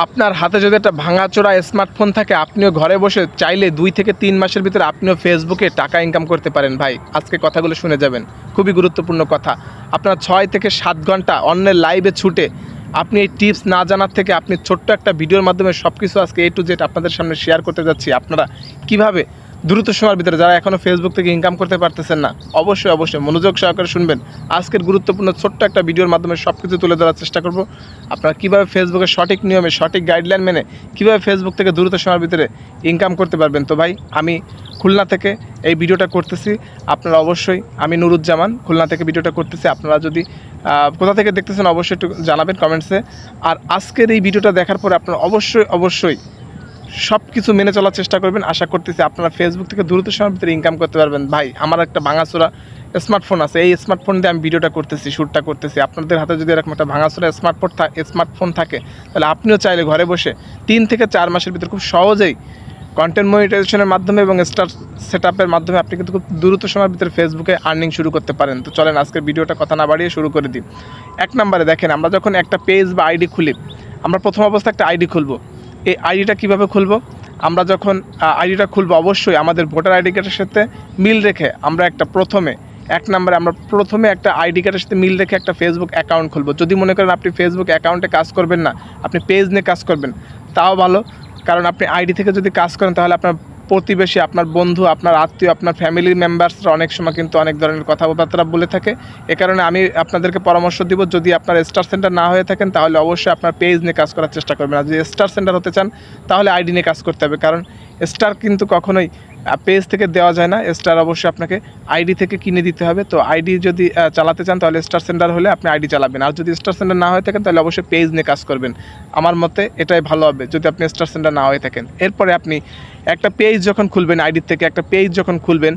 আপনার হাতে যদি একটা ভাঙাচোরা স্মার্টফোন থাকে, আপনিও ঘরে বসে চাইলে দুই থেকে তিন মাসের ভিতরে আপনিও ফেসবুকে টাকা ইনকাম করতে পারেন ভাই। আজকে কথাগুলো শুনে যাবেন। খুবই গুরুত্বপূর্ণ কথা। আপনার ছয় থেকে সাত ঘণ্টা অন্যের লাইভে ছুটে আপনি এই টিপস না জানার থেকে আপনি ছোট্ট একটা ভিডিওর মাধ্যমে সব কিছু আজকে এ টু জেড আপনাদের সামনে শেয়ার করতে যাচ্ছি। আপনারা কীভাবে দ্রুত সময়ের ভিতরে যারা এখনও ফেসবুক থেকে ইনকাম করতে পারতেছেন না, অবশ্যই অবশ্যই মনোযোগ সহকারে শুনবেন। আজকের গুরুত্বপূর্ণ ছোট্ট একটা ভিডিওর মাধ্যমে সব কিছু তুলে ধরার চেষ্টা করব। আপনারা কীভাবে ফেসবুকের সঠিক নিয়মে, সঠিক গাইডলাইন মেনে কীভাবে ফেসবুক থেকে দ্রুত সময়ের ভিতরে ইনকাম করতে পারবেন? তো ভাই, আমি খুলনা থেকে এই ভিডিওটা করতেছি। আপনারা অবশ্যই, আমি নুরুজ্জামান, খুলনা থেকে ভিডিওটা করতেছি। আপনারা যদি কোথা থেকে দেখতেছেন অবশ্যই একটু জানাবেন কমেন্টসে আর আজকের এই ভিডিওটা দেখার পরে আপনারা অবশ্যই অবশ্যই সব কিছু মেনে চলার চেষ্টা করবেন। আশা করতেছি আপনারা ফেসবুক থেকে দ্রুত সময়ের ভিতরে ইনকাম করতে পারবেন। ভাই, আমার একটা ভাঙাচোরা স্মার্টফোন আছে। এই স্মার্টফোন দিয়ে আমি ভিডিওটা করতেছি শ্যুটটা করতেছি। আপনাদের হাতে যদি এরকম একটা ভাঙাচোরা স্মার্টফোন স্মার্টফোন থাকে, তাহলে আপনিও চাইলে ঘরে বসে তিন থেকে চার মাসের ভিতরে খুব সহজেই কন্টেন্ট মনিটাইজেশনের মাধ্যমে এবং স্টার সেট মাধ্যমে আপনি কিন্তু খুব দ্রুত সময়ের ভিতরে ফেসবুকে আর্নিং শুরু করতে পারেন। তো চলেন, আজকের ভিডিওটা কথা না বাড়িয়ে শুরু করে দিই। এক নম্বরে দেখেন, আমরা যখন একটা পেজ বা আইডি খুলি, আমরা প্রথম অবস্থায় একটা আইডি খুলবো। এই আইডিটা কীভাবে খুলবো? আমরা যখন আইডিটা খুলবো অবশ্যই আমাদের ভোটার আইডি কার্ডের সাথে মিল রেখে আমরা একটা প্রথমে, এক নম্বরে আমরা প্রথমে একটা আইডি কার্ডের সাথে মিল রেখে একটা ফেসবুক অ্যাকাউন্ট খুলবো। যদি মনে করেন আপনি ফেসবুক অ্যাকাউন্টে কাজ করবেন না, আপনি পেজ নিয়ে কাজ করবেন, তাও ভালো। কারণ আপনি আইডি থেকে যদি কাজ করেন তাহলে আপনার প্রতিবেশী, আপনার বন্ধু, আপনার আত্মীয়, আপনার ফ্যামিলি মেম্বার্সরা অনেক সময় কিন্তু অনেক ধরনের কথাবার্তা বলে থাকে। এ কারণে আমি আপনাদেরকে পরামর্শ দিব, যদি আপনার স্টার সেন্টার না হয়ে থাকেন, তাহলে অবশ্যই আপনার পেজ নিয়ে কাজ করার চেষ্টা করবেন। আর যদি স্টার সেন্টার হতে চান, তাহলে আইডি নিয়ে কাজ করতে হবে। কারণ স্টার কিন্তু কখনোই পেজ থেকে দেওয়া যায় না। স্টার অবশ্যই আপনাকে আইডি থেকে কিনে দিতে হবে। তো আইডি যদি চালাতে চান, তাহলে স্টার সেন্টার হলে আপনি আইডি চালাবেন। আর যদি স্টার সেন্টার না হয়ে থাকেন, তাহলে অবশ্যই পেজ নিয়ে কাজ করবেন। আমার মতে এটাই ভালো হবে, যদি আপনি স্টার সেন্টার না হয়ে থাকেন। এরপরে আপনি একটা পেজ যখন খুলবেন আইডির থেকে একটা পেজ যখন খুলবেন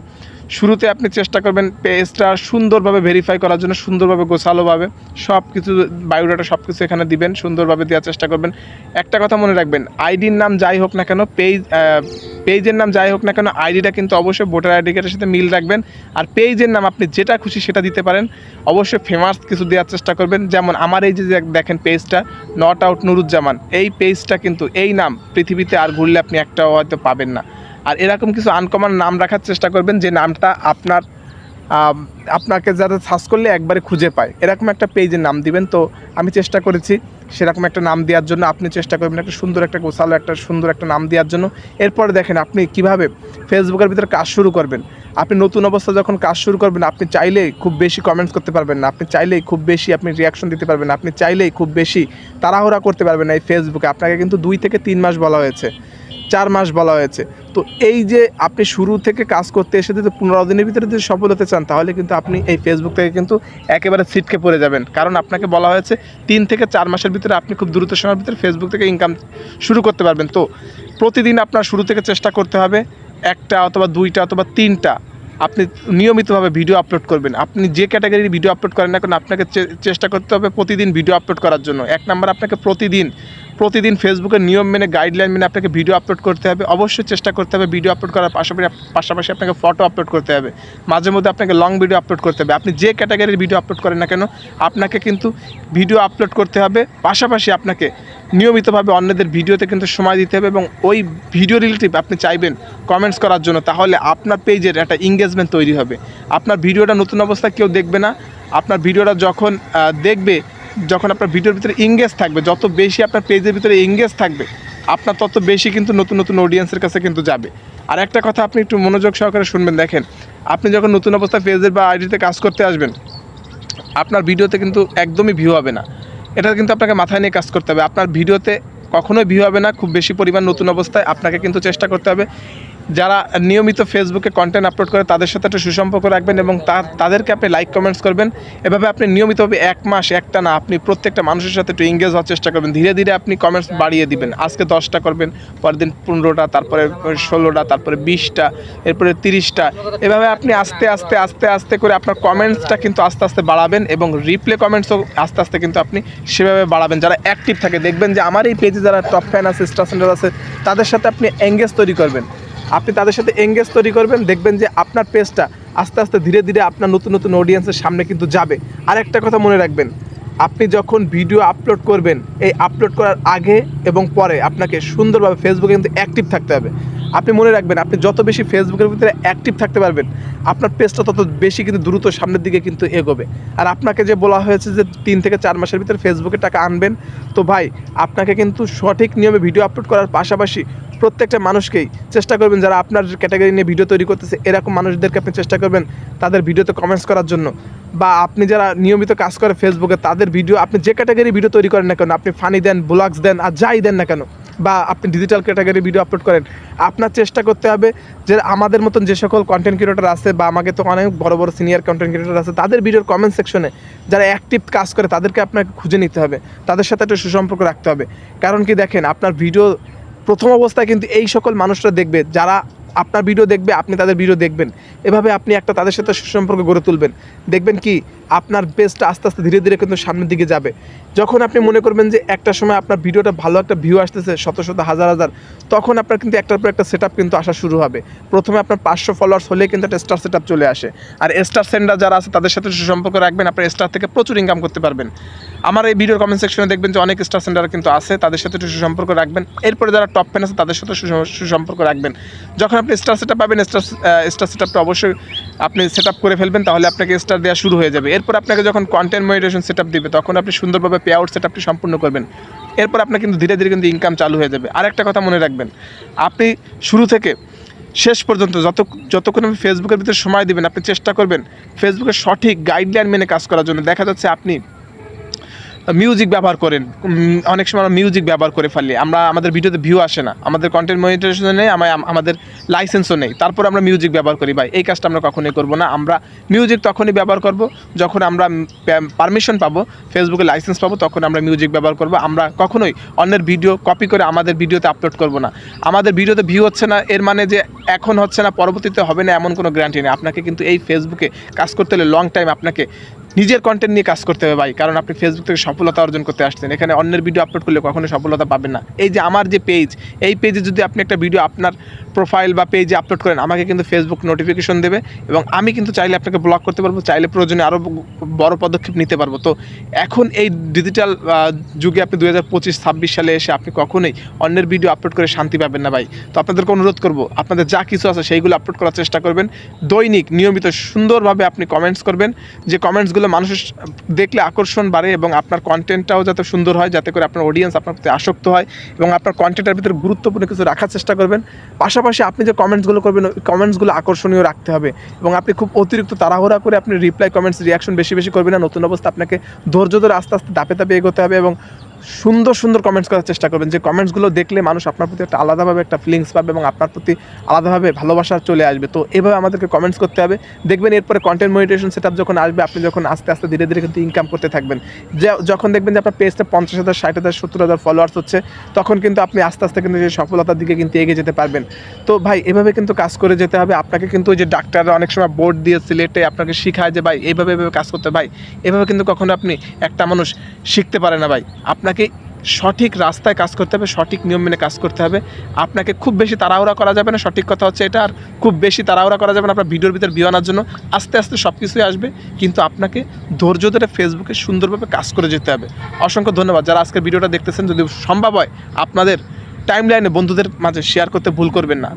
শুরুতে আপনি চেষ্টা করবেন পেজটা সুন্দরভাবে ভেরিফাই করার জন্য, সুন্দরভাবে গোছালোভাবে। সব কিছু বায়োডাটা সব কিছু এখানে দিবেন, সুন্দরভাবে দেওয়ার চেষ্টা করবেন। একটা কথা মনে রাখবেন আইডির নাম যাই হোক না কেন পেজ পেজের নাম যাই হোক না কেন আইডিটা কিন্তু অবশ্যই ভোটার আইডি কার্ডের সাথে মিল রাখবেন। আর পেজের নাম আপনি যেটা খুশি সেটা দিতে পারেন। অবশ্যই ফেমাস কিছু দেওয়ার চেষ্টা করবেন। যেমন আমার এই যে দেখেন পেজটা নট আউট নুরুজ্জামান এই পেজটা কিন্তু, এই নাম পৃথিবীতে আর ঘুরলে আপনি একটাও হয়তো পাবেন না। আর এরকম কিছু আনকমন নাম রাখার চেষ্টা করবেন যে নামটা আপনার আপনাকে যাতে সার্চ করলে একবারে খুঁজে পায়। এরকম একটা পেজের নাম দিবেন। তো আমি চেষ্টা করেছি সেরকম একটা নাম দেওয়ার জন্য। আপনি চেষ্টা করবেন একটা সুন্দর একটা, গোছালো একটা, সুন্দর একটা নাম দেওয়ার জন্য। এরপরে দেখেন আপনি কীভাবে ফেসবুকের ভিতরে কাজ শুরু করবেন। আপনি নতুন অবস্থা যখন কাজ শুরু করবেন, আপনি চাইলেই খুব বেশি কমেন্টস করতে পারবেন না। আপনি চাইলেই খুব বেশি আপনি রিয়াকশন দিতে পারবেন আপনি চাইলেই খুব বেশি তাড়াহুড়া করতে পারবেন না এই ফেসবুকে আপনাকে কিন্তু দুই থেকে তিন মাস বলা হয়েছে। চার মাস বলা হয়েছে। তো এই যে আপনি শুরু থেকে কাজ করতে এসে যদি পনেরো দিনের ভিতরে যদি সফল হতে চান, তাহলে কিন্তু আপনি এই ফেসবুক থেকে কিন্তু একেবারে ছিটকে পড়ে যাবেন। কারণ আপনাকে বলা হয়েছে তিন থেকে চার মাসের ভিতরে আপনি খুব দ্রুত সময়ের ভিতরে ফেসবুক থেকে ইনকাম শুরু করতে পারবেন। তো প্রতিদিন আপনার শুরু থেকে চেষ্টা করতে হবে একটা অথবা দুইটা অথবা তিনটা আপনি নিয়মিতভাবে ভিডিও আপলোড করবেন। আপনি যে ক্যাটাগরির ভিডিও আপলোড করেন না কেন, আপনাকে চেষ্টা করতে হবে প্রতিদিন ভিডিও আপলোড করার জন্য। এক নাম্বার আপনাকে প্রতিদিন প্রতিদিন ফেসবুকের নিয়ম মেনে গাইডলাইন মেনে আপনাকে ভিডিও আপলোড করতে হবে। অবশ্যই চেষ্টা করতে হবে ভিডিও আপলোড করার পাশাপাশি পাশাপাশি আপনাকে ফটো আপলোড করতে হবে। মাঝে মধ্যে আপনাকে লং ভিডিও আপলোড করতে হবে। আপনি যে ক্যাটাগরির ভিডিও আপলোড করেন না কেন, আপনাকে কিন্তু ভিডিও আপলোড করতে হবে। পাশাপাশি আপনাকে নিয়মিতভাবে অন্যদের ভিডিওতে কিন্তু সময় দিতে হবে এবং ওই ভিডিও রিলেটিভ আপনি চাইবেন কমেন্টস করার জন্য, তাহলে আপনার পেজের একটা এঙ্গেজমেন্ট তৈরি হবে। আপনার ভিডিওটা নতুন অবস্থায় কেউ দেখবে না। আপনার ভিডিওটা যখন দেখবে যখন আপনার ভিডিওর ভিতরে এঙ্গেজ থাকবে, যত বেশি আপনার পেজের ভিতরে এঙ্গেজ থাকবে, আপনার তত বেশি কিন্তু নতুন নতুন অডিয়েন্সের কাছে কিন্তু যাবে। আর একটা কথা আপনি একটু মনোযোগ সহকারে শুনবেন, দেখেন, আপনি যখন নতুন অবস্থায় পেজের বা আইডিতে কাজ করতে আসবেন, আপনার ভিডিওতে কিন্তু একদমই ভিউ হবে না। এটা কিন্তু আপনাকে মাথায় নিয়ে কাজ করতে হবে। আপনার ভিডিওতে কখনোই ভিউ হবে না, খুব বেশি পরিমাণ নতুন অবস্থায় আপনাকে কিন্তু চেষ্টা করতে হবে। যারা নিয়মিত ফেসবুকে কন্টেন্ট আপলোড করে তাদের সাথে একটা সুসম্পর্ক রাখবেন এবং তাদেরকে আপনি লাইক কমেন্টস করবেন। এভাবে আপনি নিয়মিতভাবে এক মাস, একটা না, আপনি প্রত্যেকটা মানুষের সাথে একটু এঙ্গেজ হওয়ার চেষ্টা করবেন। ধীরে ধীরে আপনি কমেন্টস বাড়িয়ে দিবেন। আজকে দশটা করবেন পরের দিন পনেরোটা, তারপরে ষোলোটা, তারপরে বিশটা, এরপরে তিরিশটা। এভাবে আপনি আস্তে আস্তে আস্তে আস্তে করে আপনার কমেন্টসটা কিন্তু আস্তে আস্তে বাড়াবেন এবং রিপ্লে কমেন্টসও আস্তে আস্তে কিন্তু আপনি সেভাবে বাড়াবেন। যারা অ্যাক্টিভ থাকে, দেখবেন যে আমার এই পেজে যারা টপ ফ্যান আছে স্টার সেন্টার আছে, তাদের সাথে আপনি এঙ্গেজ তৈরি করবেন। আপনি তাদের সাথে এঙ্গেজ তৈরি করবেন, দেখবেন যে আপনার পেজটা আস্তে আস্তে ধীরে ধীরে আপনার নতুন নতুন অডিয়েন্সের সামনে কিন্তু যাবে। আর একটা কথা মনে রাখবেন, আপনি যখন ভিডিও আপলোড করবেন, এই আপলোড করার আগে এবং পরে আপনাকে সুন্দরভাবে ফেসবুকে কিন্তু অ্যাক্টিভ থাকতে হবে। আপনি মনে রাখবেন, আপনি যত বেশি ফেসবুকের ভিতরে অ্যাক্টিভ থাকতে পারবেন, আপনার পেজটা তত বেশি কিন্তু দ্রুত সামনের দিকে কিন্তু এগোবে। আর আপনাকে যে বলা হয়েছে যে তিন থেকে চার মাসের ভিতরে ফেসবুকে টাকা আনবেন, তো ভাই, আপনাকে কিন্তু সঠিক নিয়মে ভিডিও আপলোড করার পাশাপাশি প্রত্যেকটা মানুষকেই চেষ্টা করবেন, যারা আপনার ক্যাটাগরি নিয়ে ভিডিও তৈরি করতেছে, এরকম মানুষদেরকে আপনি চেষ্টা করবেন তাদের ভিডিওতে কমেন্টস করার জন্য। বা আপনি যারা নিয়মিত কাজ করে ফেসবুকে তাদের ভিডিও আপনি যে ক্যাটাগরি ভিডিও তৈরি করেন না কেন, আপনি ফানি দেন ব্লগস দেন, আর যাই দেন না কেন, বা আপনি ডিজিটাল ক্যাটাগরি ভিডিও আপলোড করেন, আপনার চেষ্টা করতে হবে যে আমাদের মতন যে সকল কন্টেন্ট ক্রিয়েটর আছে, বা আমাকে তো অনেক বড় বড় সিনিয়র কন্টেন্ট ক্রিয়েটর আছে, তাদের ভিডিওর কমেন্ট সেকশনে যারা অ্যাক্টিভ কাজ করে, তাদেরকে আপনাকে খুঁজে নিতে হবে। তাদের সাথে একটা সুসম্পর্ক রাখতে হবে। কারণ কি দেখেন, আপনার ভিডিও প্রথম অবস্থায় কিন্তু এই সকল মানুষরা দেখবে, যারা আপনার ভিডিও দেখবে, আপনি তাদের ভিডিও দেখবেন। এভাবে আপনি একটা তাদের সাথে সুসম্পর্ক গড়ে তুলবেন। দেখবেন কি, আপনার পেজটা আস্তে আস্তে ধীরে ধীরে কিন্তু সামনের দিকে যাবে। যখন আপনি মনে করবেন যে একটা সময় আপনার ভিডিওটা ভালো একটা ভিউ আসতেছে, শত শত হাজার হাজার, তখন আপনার কিন্তু একটার পর একটা সেট কিন্তু আসা শুরু হবে। প্রথমে আপনার পাঁচশো ফলোয়ার্স হলে কিন্তু একটা স্টার সেট চলে আসে। আর স্টার সেন্ডার যারা আছে, তাদের সাথে সুসম্পর্ক রাখবেন, আপনার স্টার থেকে প্রচুর ইনকাম করতে পারবেন। আমার এই ভিডিওর কমেন্ট সেকশনে দেখবেন যে অনেক স্টার সেন্টার কিন্তু আছে, তাদের সাথে একটু সুসম্পর্ক রাখবেন। এরপরে যারা টপ ফ্যান আছে, তাদের সাথে সুসম- সুসম্পর্ক রাখবেন। যখন আপনি স্টার সেট পাবেন স্টার স্টার সেটআপটা অবশ্যই আপনি সেট করে ফেলবেন, তাহলে আপনাকে স্টার দেওয়া শুরু হয়ে যাবে। এরপর আপনাকে যখন কন্টেন্ট মনিটেশন সেট দিবে, তখন আপনি সুন্দরভাবে পে আউট সেট সম্পূর্ণ করবেন। এরপর আপনার কিন্তু ধীরে ধীরে কিন্তু ইনকাম চালু হয়ে যাবে। আরেকটা কথা মনে রাখবেন, আপনি শুরু থেকে শেষ পর্যন্ত যত, যতক্ষণ আপনি ফেসবুকের ভিতরে সময় দিবেন, আপনি চেষ্টা করবেন ফেসবুকের সঠিক গাইডলাইন মেনে কাজ করার জন্য। দেখা যাচ্ছে আপনি মিউজিক ব্যবহার করেন। অনেক সময় আমরা মিউজিক ব্যবহার করে ফেলি। আমরা, আমাদের ভিডিওতে ভিউ আসে না। আমাদের কন্টেন্ট মনিটাইজেশন নেই আমাদের লাইসেন্সও নেই। তারপর আমরা মিউজিক ব্যবহার করি, ভাই। এই কাজটা আমরা কখনোই করব না। আমরা মিউজিক তখনই ব্যবহার করব, যখন আমরা পারমিশন পাবো ফেসবুকে লাইসেন্স পাবো, তখন আমরা মিউজিক ব্যবহার করব। আমরা কখনোই অন্যের ভিডিও কপি করে আমাদের ভিডিওতে আপলোড করব না। আমাদের ভিডিওতে ভিউ হচ্ছে না, এর মানে যে এখন হচ্ছে না, পরবর্তীতে হবে না, এমন কোনো গ্যারান্টি নেই। আপনাকে কিন্তু এই ফেসবুকে কাজ করতে হলে লং টাইম আপনাকে নিজের কন্টেন্ট নিয়ে কাজ করতে হবে ভাই, কারণ আপনি ফেসবুক থেকে সফলতা অর্জন করতে আসছেন। এখানে অন্যের ভিডিও আপলোড করলে কখনো সফলতা পাবেন না। এই যে আমার যে পেজ এই পেজে যদি আপনি একটা ভিডিও আপনার প্রোফাইল বা পেজে আপলোড করেন, আমাকে কিন্তু ফেসবুক নোটিফিকেশন দেবে এবং আমি কিন্তু চাইলে আপনাকে ব্লক করতে পারব, চাইলে প্রয়োজনে আরও বড় পদক্ষেপ নিতে পারব। তো এখন এই ডিজিটাল যুগে আপনি দু হাজার পঁচিশ, ছাব্বিশ সালে এসে আপনি কখনোই অন্যের ভিডিও আপলোড করে শান্তি পাবেন না ভাই। তো আপনাদেরকে অনুরোধ করব, আপনাদের যা কিছু আছে সেইগুলো আপলোড করার চেষ্টা করবেন। দৈনিক, নিয়মিত, সুন্দরভাবে আপনি কমেন্টস করবেন। যে কমেন্টসগুলো মানুষের দেখলে আকর্ষণ বাড়ে এবং আপনার কন্টেন্টটাও যাতে সুন্দর হয়, যাতে করে আপনার অডিয়েন্স আপনার প্রতি আসক্ত হয় এবং আপনার কন্টেন্টের ভিতরে গুরুত্বপূর্ণ কিছু রাখার চেষ্টা করবেন। পাশাপাশি আপনি যে কমেন্টসগুলো করবেন কমেন্টসগুলো আকর্ষণীয় রাখতে হবে এবং আপনি খুব অতিরিক্ত তাড়াহুড়া করে আপনি রিপ্লাই কমেন্টস রিয়াকশন বেশি বেশি করবেন না। নতুন অবস্থা আপনাকে ধৈর্য ধরে আস্তে আস্তে দাপে ধাপে এগোতে হবে এবং সুন্দর সুন্দর কমেন্টস করার চেষ্টা করবেন। যে কমেন্টসগুলো দেখলে মানুষ আপনার প্রতি একটা আলাদাভাবে একটা ফিলিংস পাবে এবং আপনার প্রতি আলাদাভাবে ভালোবাসা চলে আসবে। তো এভাবে আমাদেরকে কমেন্টস করতে হবে। দেখবেন এরপরে কন্টেন্ট মনিটেশন সেট যখন আসবে, আপনি যখন আস্তে আস্তে ধীরে ধীরে কিন্তু ইনকাম করতে থাকবেন। যে, যখন দেখবেন যে আপনার পেজটা পঞ্চাশ হাজার, ষাট হাজার, সত্তর হাজার ফলোয়ার্স হচ্ছে, তখন কিন্তু আপনি আস্তে আস্তে কিন্তু সেই সফলতার দিকে কিন্তু এগিয়ে যেতে পারবেন। তো ভাই, এভাবে কিন্তু কাজ করে যেতে হবে। আপনাকে কিন্তু ওই যে ডাক্তাররা অনেক সময় বোর্ড দিয়ে সিলেটে আপনাকে শেখায় যে, ভাই এইভাবে এভাবে কাজ করতে ভাই, এভাবে কিন্তু কখনো আপনি একটা মানুষ শিখতে পারে না, ভাই। আপনাকে সঠিক রাস্তায় কাজ করতে হবে, সঠিক নিয়ম মেনে কাজ করতে হবে। আপনাকে খুব বেশি তাড়াহুড়া করা যাবে না, সঠিক কথা হচ্ছে এটা, আর খুব বেশি তাড়াহুড়া করা যাবে না আপনার ভিডিওর ভিতর আনার জন্য। আস্তে আস্তে সব কিছুই আসবে, কিন্তু আপনাকে ধৈর্য ধরে ফেসবুকে সুন্দরভাবে কাজ করে যেতে হবে। অসংখ্য ধন্যবাদ। যারা আজকের ভিডিওটা দেখতেছেন, যদি সম্ভব হয় আপনাদের টাইম লাইনে বন্ধুদের মাঝে শেয়ার করতে ভুল করবেন না।